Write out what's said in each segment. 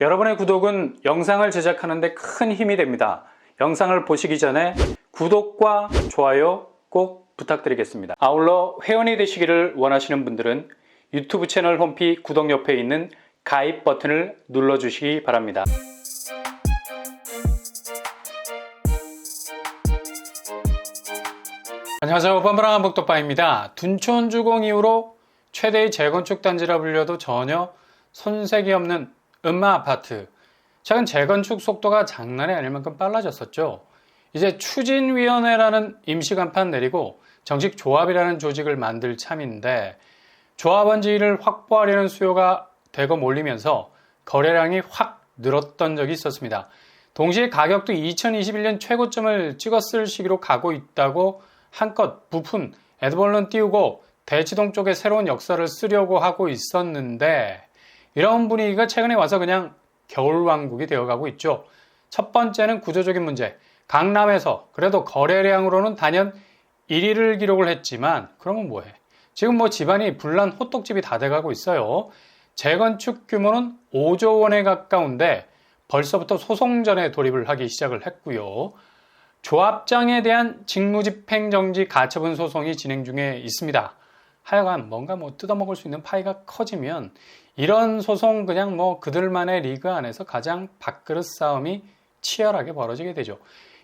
여러분의 구독은 영상을 제작하는 데 큰 힘이 됩니다. 영상을 보시기 전에 구독과 좋아요 꼭 부탁드리겠습니다. 아울러 회원이 되시기를 원하시는 분들은 유튜브 채널 홈피 구독 옆에 있는 가입 버튼을 눌러주시기 바랍니다. 안녕하세요. 뻔뻔한 복덕바입니다. 둔촌주공 이후로 최대의 재건축 단지라 불려도 전혀 손색이 없는 음마 아파트. 최근 재건축 속도가 장난이 아닐 만큼 빨라졌었죠. 이제 추진위원회라는 임시간판 내리고 정식 조합이라는 조직을 만들 참인데 조합원지를 확보하려는 수요가 대거 몰리면서 거래량이 확 늘었던 적이 있었습니다. 동시에 가격도 2021년 최고점을 찍었을 시기로 가고 있다고 한껏 부푼 에드벌런 띄우고 대치동 쪽에 새로운 역사를 쓰려고 하고 있었는데 이런 분위기가 최근에 와서 그냥 겨울왕국이 되어가고 있죠. 첫 번째는 구조적인 문제. 강남에서 그래도 거래량으로는 단연 1위를 기록을 했지만 그러면 뭐해? 지금 뭐 집안이 불난 호떡집이 다 돼가고 있어요. 재건축 규모는 5조 원에 가까운데 벌써부터 소송전에 돌입을 하기 시작을 했고요. 조합장에 대한 직무집행정지 가처분 소송이 진행 중에 있습니다. 하여간 뭔가 뭐 뜯어먹을 수 있는 파이가 커지면 이런 소송 그냥 뭐 그들만의 리그 안에서 가장 밥그릇 싸움이 치열하게 벌어지게 되죠.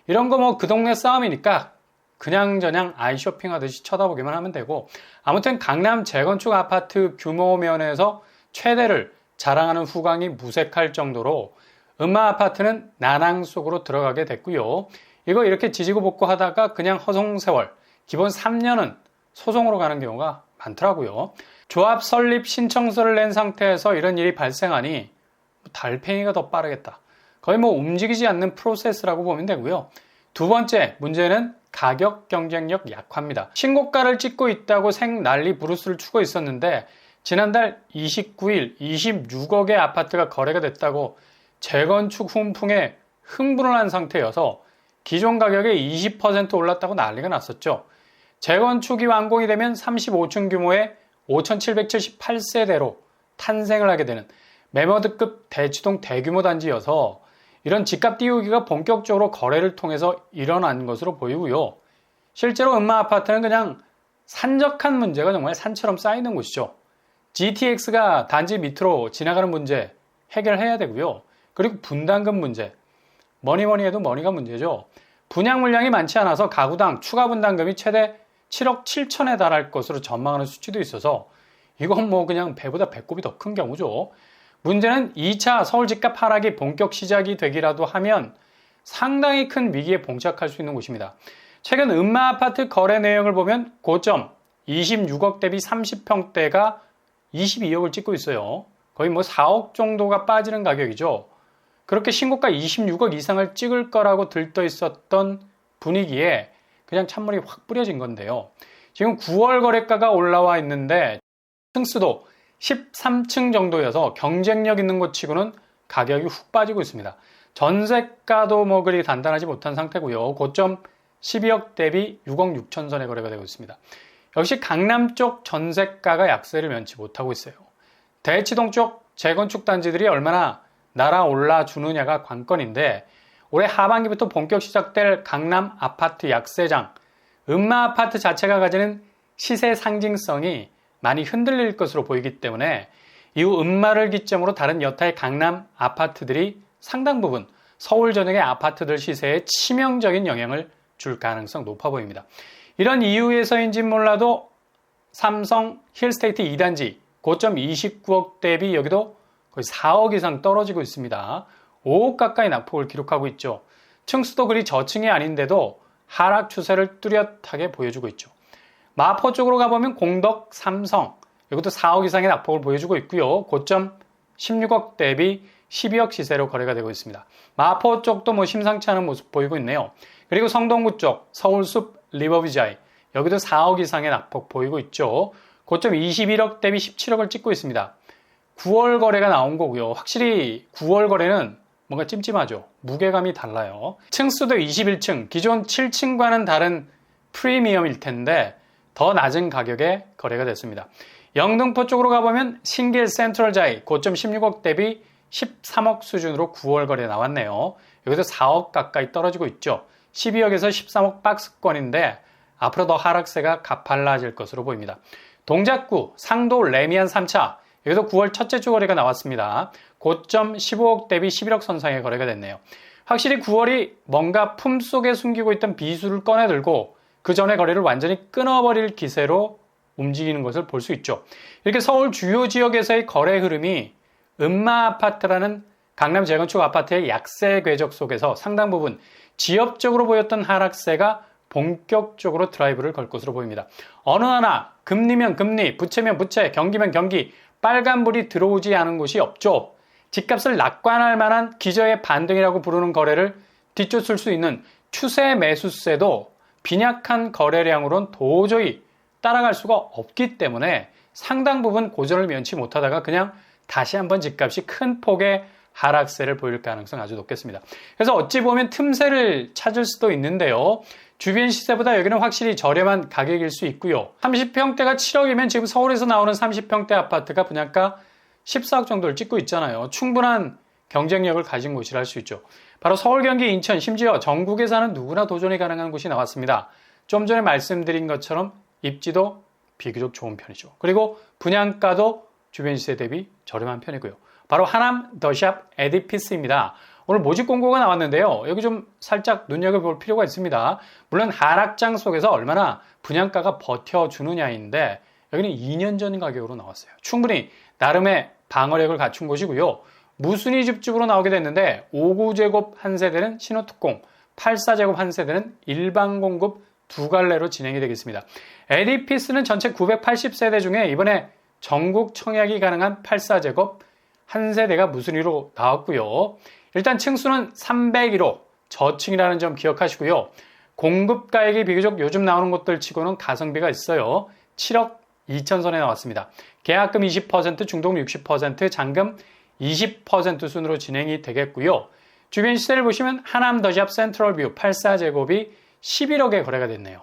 이런 거 뭐 그 동네 싸움이니까 그냥저냥 아이 쇼핑하듯이 쳐다보기만 하면 되고 아무튼 강남 재건축 아파트 규모 면에서 최대를 자랑하는 후광이 무색할 정도로 음마 아파트는 난항 속으로 들어가게 됐고요. 이거 이렇게 지지고 볶고 하다가 그냥 허송세월 기본 3년은 소송으로 가는 경우가 많더라고요. 조합 설립 신청서를 낸 상태에서 이런 일이 발생하니 달팽이가 더 빠르겠다. 거의 뭐 움직이지 않는 프로세스라고 보면 되고요. 두 번째 문제는 가격 경쟁력 약화입니다. 신고가를 찍고 있다고 생 난리 부르스를 추고 있었는데 지난달 29일 26억의 아파트가 거래가 됐다고 재건축 훈풍에 흥분을 한 상태여서 기존 가격에 20% 올랐다고 난리가 났었죠. 재건축이 완공이 되면 35층 규모의 5,778세대로 탄생을 하게 되는 매머드급 대치동 대규모 단지여서 이런 집값 띄우기가 본격적으로 거래를 통해서 일어난 것으로 보이고요. 실제로 음마 아파트는 그냥 산적한 문제가 정말 산처럼 쌓이는 곳이죠. GTX가 단지 밑으로 지나가는 문제 해결해야 되고요. 그리고 분담금 문제. 뭐니 뭐니 해도 머니가 문제죠. 분양 물량이 많지 않아서 가구당 추가 분담금이 최대 7억 7천에 달할 것으로 전망하는 수치도 있어서 이건 뭐 그냥 배보다 배꼽이 더 큰 경우죠. 문제는 2차 서울 집값 하락이 본격 시작이 되기라도 하면 상당히 큰 위기에 봉착할 수 있는 곳입니다. 최근 음마 아파트 거래 내역을 보면 고점 26억 대비 30평대가 22억을 찍고 있어요. 거의 뭐 4억 정도가 빠지는 가격이죠. 그렇게 신고가 26억 이상을 찍을 거라고 들떠 있었던 분위기에 그냥 찬물이 확 뿌려진 건데요. 지금 9월 거래가가 올라와 있는데 층수도 13층 정도여서 경쟁력 있는 곳 치고는 가격이 훅 빠지고 있습니다. 전세가도 뭐 그리 단단하지 못한 상태고요. 고점 12억 대비 6억 6천 선에 거래가 되고 있습니다. 역시 강남 쪽 전세가가 약세를 면치 못하고 있어요. 대치동 쪽 재건축 단지들이 얼마나 날아올라 주느냐가 관건인데 올해 하반기부터 본격 시작될 강남 아파트 약세장, 음마 아파트 자체가 가지는 시세 상징성이 많이 흔들릴 것으로 보이기 때문에 이후 음마를 기점으로 다른 여타의 강남 아파트들이 상당 부분 서울 전역의 아파트들 시세에 치명적인 영향을 줄 가능성 높아 보입니다. 이런 이유에서인지 몰라도 삼성 힐스테이트 2단지 고점 29억 대비 여기도 거의 4억 이상 떨어지고 있습니다. 5억 가까이 낙폭을 기록하고 있죠. 층수도 그리 저층이 아닌데도 하락 추세를 뚜렷하게 보여주고 있죠. 마포 쪽으로 가보면 공덕, 삼성 이것도 4억 이상의 낙폭을 보여주고 있고요. 고점 16억 대비 12억 시세로 거래가 되고 있습니다. 마포 쪽도 뭐 심상치 않은 모습 보이고 있네요. 그리고 성동구 쪽 서울숲 리버비자이 여기도 4억 이상의 낙폭 보이고 있죠. 고점 21억 대비 17억을 찍고 있습니다. 9월 거래가 나온 거고요. 확실히 9월 거래는 뭔가 찜찜하죠. 무게감이 달라요. 층수도 21층, 기존 7층과는 다른 프리미엄일 텐데 더 낮은 가격에 거래가 됐습니다. 영등포 쪽으로 가보면 신길 센트럴 자이 고점 16억 대비 13억 수준으로 9월 거래 나왔네요. 여기서 4억 가까이 떨어지고 있죠. 12억에서 13억 박스권인데 앞으로 더 하락세가 가팔라질 것으로 보입니다. 동작구, 상도, 레미안 3차 여기도 9월 첫째 주 거래가 나왔습니다. 고점 15억 대비 11억 선상의 거래가 됐네요. 확실히 9월이 뭔가 품 속에 숨기고 있던 비수를 꺼내들고 그 전에 거래를 완전히 끊어버릴 기세로 움직이는 것을 볼 수 있죠. 이렇게 서울 주요 지역에서의 거래 흐름이 음마 아파트라는 강남 재건축 아파트의 약세 궤적 속에서 상당 부분 지엽적으로 보였던 하락세가 본격적으로 드라이브를 걸 것으로 보입니다. 어느 하나 금리면 금리, 부채면 부채, 경기면 경기, 빨간불이 들어오지 않은 곳이 없죠. 집값을 낙관할 만한 기저의 반등이라고 부르는 거래를 뒤쫓을 수 있는 추세 매수세도 빈약한 거래량으론 도저히 따라갈 수가 없기 때문에 상당 부분 고전을 면치 못하다가 그냥 다시 한번 집값이 큰 폭의 하락세를 보일 가능성 아주 높겠습니다. 그래서 어찌 보면 틈새를 찾을 수도 있는데요. 주변 시세보다 여기는 확실히 저렴한 가격일 수 있고요. 30평대가 7억이면 지금 서울에서 나오는 30평대 아파트가 분양가 14억 정도를 찍고 있잖아요. 충분한 경쟁력을 가진 곳이라 할 수 있죠. 바로 서울, 경기, 인천, 심지어 전국에 사는 누구나 도전이 가능한 곳이 나왔습니다. 좀 전에 말씀드린 것처럼 입지도 비교적 좋은 편이죠. 그리고 분양가도 주변 시세 대비 저렴한 편이고요. 바로 하남 더샵 에디피스입니다. 오늘 모집 공고가 나왔는데요. 여기 좀 살짝 눈여겨볼 필요가 있습니다. 물론 하락장 속에서 얼마나 분양가가 버텨주느냐인데 여기는 2년 전 가격으로 나왔어요. 충분히 나름의 방어력을 갖춘 곳이고요. 무순위 집집으로 나오게 됐는데 5구제곱 한 세대는 신호특공, 84제곱 한 세대는 일반 공급 두 갈래로 진행이 되겠습니다. 에디피스는 전체 980세대 중에 이번에 전국 청약이 가능한 84제곱 한 세대가 무순위로 나왔고요. 일단 층수는 301호 저층이라는 점 기억하시고요. 공급 가액이 비교적 요즘 나오는 곳들 치고는 가성비가 있어요. 7억 2천 선에 나왔습니다. 계약금 20%, 중도금 60%, 잔금 20% 순으로 진행이 되겠고요. 주변 시세를 보시면 하남 더샵 센트럴뷰 84제곱이 11억에 거래가 됐네요.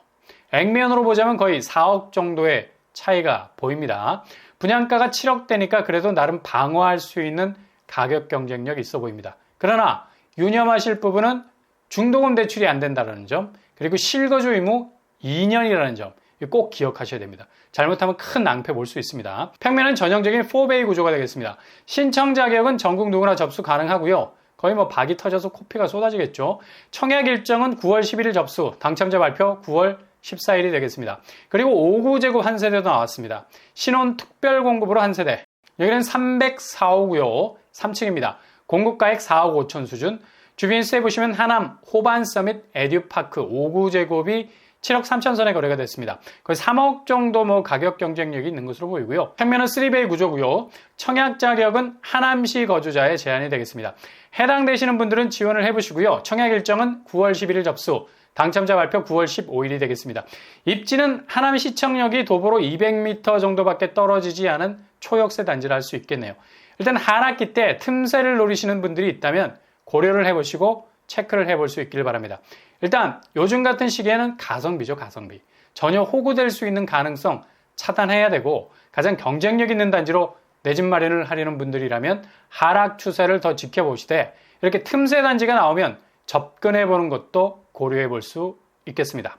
액면으로 보자면 거의 4억 정도의 차이가 보입니다. 분양가가 7억대니까 그래도 나름 방어할 수 있는 가격 경쟁력이 있어 보입니다. 그러나 유념하실 부분은 중도금 대출이 안 된다는 점, 그리고 실거주 의무 2년이라는 점, 꼭 기억하셔야 됩니다. 잘못하면 큰 낭패 볼 수 있습니다. 평면은 전형적인 4베이 구조가 되겠습니다. 신청 자격은 전국 누구나 접수 가능하고요. 거의 뭐 박이 터져서 코피가 쏟아지겠죠. 청약 일정은 9월 11일 접수, 당첨자 발표 9월 14일이 되겠습니다. 그리고 5구 제곱 한 세대도 나왔습니다. 신혼 특별 공급으로 한 세대. 여기는 304호고요. 3층입니다. 공급가액 4억 5천 수준. 주변시세 보시면 하남 호반 서밋 에듀파크 5구 제곱이 7억 3천 선에 거래가 됐습니다. 거의 3억 정도 뭐 가격 경쟁력이 있는 것으로 보이고요. 평면은 3베이 구조고요. 청약 자격은 하남시 거주자에 제한이 되겠습니다. 해당되시는 분들은 지원을 해보시고요. 청약 일정은 9월 11일 접수, 당첨자 발표 9월 15일이 되겠습니다. 입지는 하남시청역이 도보로 200m 정도밖에 떨어지지 않은 초역세 단지를 할 수 있겠네요. 일단 하락기 때 틈새를 노리시는 분들이 있다면 고려를 해보시고 체크를 해볼 수 있길 바랍니다. 일단 요즘 같은 시기에는 가성비죠, 가성비. 전혀 호구될 수 있는 가능성 차단해야 되고 가장 경쟁력 있는 단지로 내 집 마련을 하려는 분들이라면 하락 추세를 더 지켜보시되 이렇게 틈새 단지가 나오면 접근해 보는 것도 고려해 볼 수 있겠습니다.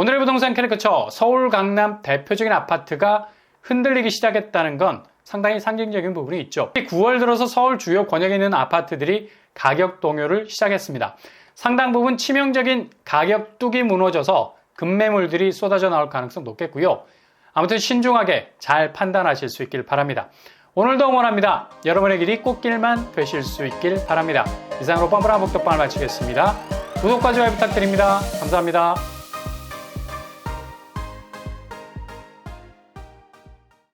오늘의 부동산 캐릭터처 서울 강남 대표적인 아파트가 흔들리기 시작했다는 건 상당히 상징적인 부분이 있죠. 9월 들어서 서울 주요 권역에 있는 아파트들이 가격 동요를 시작했습니다. 상당 부분 치명적인 가격 뚝이 무너져서 급매물들이 쏟아져 나올 가능성 높겠고요. 아무튼 신중하게 잘 판단하실 수 있길 바랍니다. 오늘도 응원합니다. 여러분의 길이 꽃길만 되실 수 있길 바랍니다. 이상으로 뻔뻔한 복덕방을 마치겠습니다. 구독과 좋아요 부탁드립니다. 감사합니다.